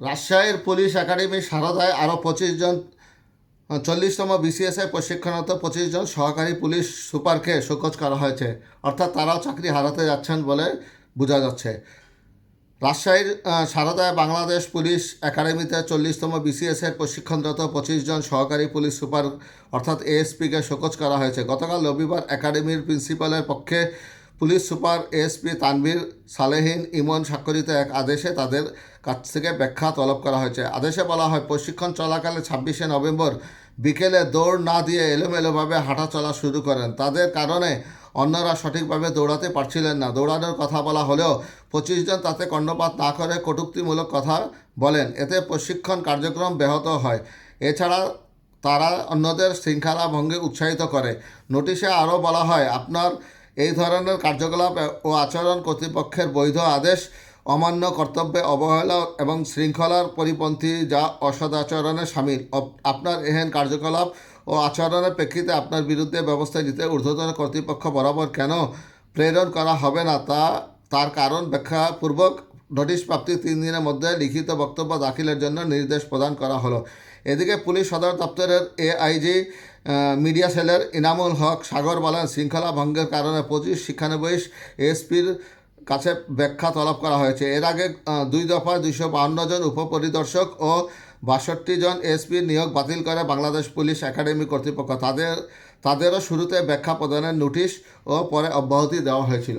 রাজশাহীর police academy সারদায় আরও পঁচিশ জন, চল্লিশতম বিসিএসএ প্রশিক্ষণরত পঁচিশ জন সহকারী পুলিশ সুপারকে শোকজ করা হয়েছে। অর্থাৎ তারাও চাকরি হারাতে যাচ্ছেন বলে বোঝা যাচ্ছে। রাজশাহীর সারদায় বাংলাদেশ পুলিশ একাডেমিতে চল্লিশতম বিসিএসের প্রশিক্ষণরত পঁচিশ জন সহকারী পুলিশ সুপার, অর্থাৎ এএসপিকে শোকজ করা হয়েছে। গতকাল রবিবার একাডেমির প্রিন্সিপালের পক্ষে police super SP Tanvir Salehin Emon স্বাক্ষরিত এক আদেশে তাদের কাছ থেকে ব্যাখ্যা তলব করা হয়েছে। আদেশে বলা হয়, প্রশিক্ষণ চলাকালে ছাব্বিশে নভেম্বর বিকেলে দৌড় না দিয়ে এলোমেলোভাবে হাঁটা চলা শুরু করেন। তাদের কারণে অন্যরা সঠিকভাবে দৌড়াতে পারছিলেন না। দৌড়ানোর কথা বলা হলেও পঁচিশ জন তাতে কর্ণপাত না করে কটূক্তিমূলক কথা বলেন। এতে প্রশিক্ষণ কার্যক্রম ব্যাহত হয়। এছাড়া তারা অন্যদের শৃঙ্খলা ভঙ্গে উৎসাহিত করে। নোটিশে আরও বলা হয়, আপনার এই ধরনের কার্যকলাপ ও আচরণ কর্তৃপক্ষের বৈধ আদেশ, অমান্য কর্তব্যে অবহেলা এবং শৃঙ্খলার পরিপন্থী যা অসদাচরণে সামিল। আপনার এহেন কার্যকলাপ ও আচরণের প্রেক্ষিতে আপনার বিরুদ্ধে ব্যবস্থা নিতে ঊর্ধ্বতন কর্তৃপক্ষ বরাবর কেন প্রেরণ করা হবে না তা তার কারণ ব্যাখ্যাপূর্বক নোটিশ প্রাপ্তির তিন দিনের মধ্যে লিখিত বক্তব্য দাখিলের জন্য নির্দেশ প্রদান করা হলো। এদিকে পুলিশ সদর দপ্তরের এআইজি মিডিয়া সেলের ইনামুল হক, সাগর বলেন, শৃঙ্খলা ভঙ্গের কারণে পঁচিশ শিক্ষানবিশ এসপির কাছে ব্যাখ্যা তলব করা হয়েছে। এর আগে দুই দফায় দুইশো বাহান্ন জন উপপরিদর্শক ও বাষট্টি জন এসপির নিয়োগ বাতিল করে বাংলাদেশ পুলিশ একাডেমি কর্তৃপক্ষ। তাদের, তাদেরও শুরুতে ব্যাখ্যা প্রদানের নোটিশ ও পরে অব্যাহতি দেওয়া হয়েছিল।